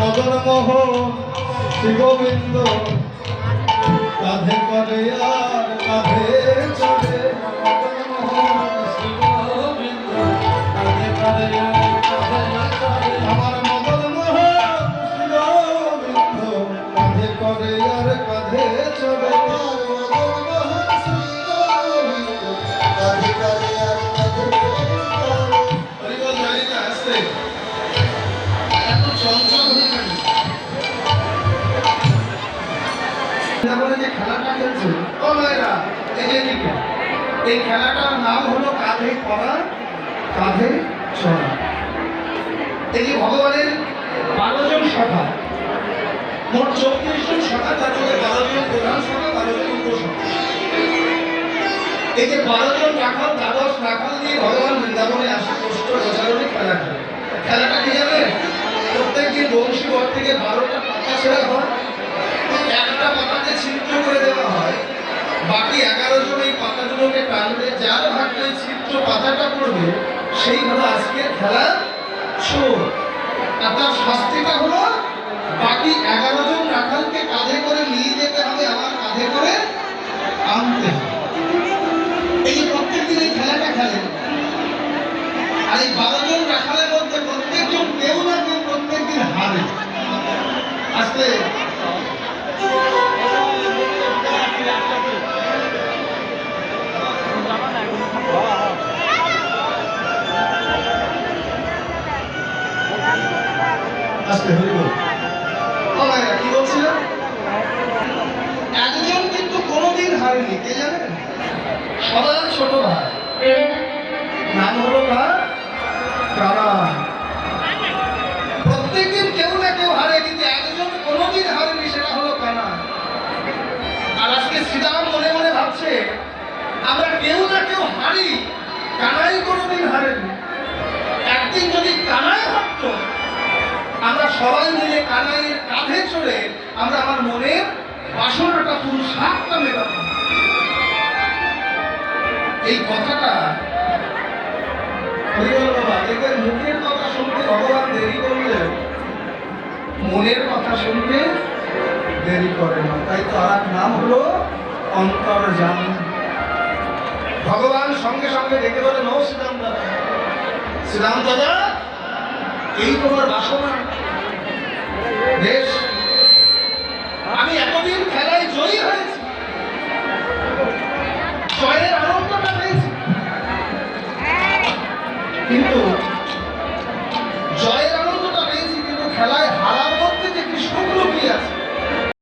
মদন মোহন শ্রী গোবিন্দ। কাঁধে করে আর কাঁধে চড়ে যে খেলাটা এই খেলাটার নাম হলো কাঁধে করা, কাঁধে চড়া ভগবানের বারো জন সভা, মোট চব্বিশ জন তার মধ্যে বারো জন প্রধান বারো জন এই যে বারো জন রাখাল, দ্বাদশ রাখাল নিয়ে ভগবান বৃন্দাবনে আসে, কষ্ট রচারণে খেলা খেলে খেলাটা কি জানে? প্রত্যেক দিন বংশী বর থেকে বারোটা পাতা ছেড়া পাতাকে ছিদ্র করে দেওয়া হয়। বাকি এগারো জন এই পাতাগুলোকে টানবে যার ভাগ্যে ছিদ্র পাতাটা পড়বে, সেই হলো আজকের খেলা চোর আর তার শাস্তিটা হলো, বাকি এগারো জন রাখালকে কাঁধে করে নিয়ে যেতে হবে আমার কাঁধে করে আনতে হবে। এই যে প্রত্যেকদিন এই খেলাটা খেলে আর এই কে জানেন সবার ছোট ভাই। নাম হলো কারা? প্রত্যেকদিন কেউ না কেউ হারে কিন্তু একজন কোনোদিন হারেনি, সেটা হলো কানা আর আজকে শ্রীরাম মনে মনে ভাবছে, আমরা কেউ না কেউ হারি, কানাই কোনোদিন হারেনি। একদিন যদি কানাই হারতো, আমরা সবাই মিলে কানাইয়ের কাঁধে চড়ে আমরা আমার মনের বাসনাটা পুরো সাতটা মেটাতাম এই কথাটা বাবা? দেখবেন মুখের কথা শুনতে ভগবান দেরি করলেন মনের কথা শুনতে দেরি করে না। তাই তার নাম হলো অন্তর্জান ভগবান সঙ্গে সঙ্গে ডেকে বলে নৌ শ্রীরাম দাদা শ্রীরাম দাদা এই তোমার বাসনা। বেশ খেলায় হারার মধ্যে যে কৃষ্ণগুলো কি আছে?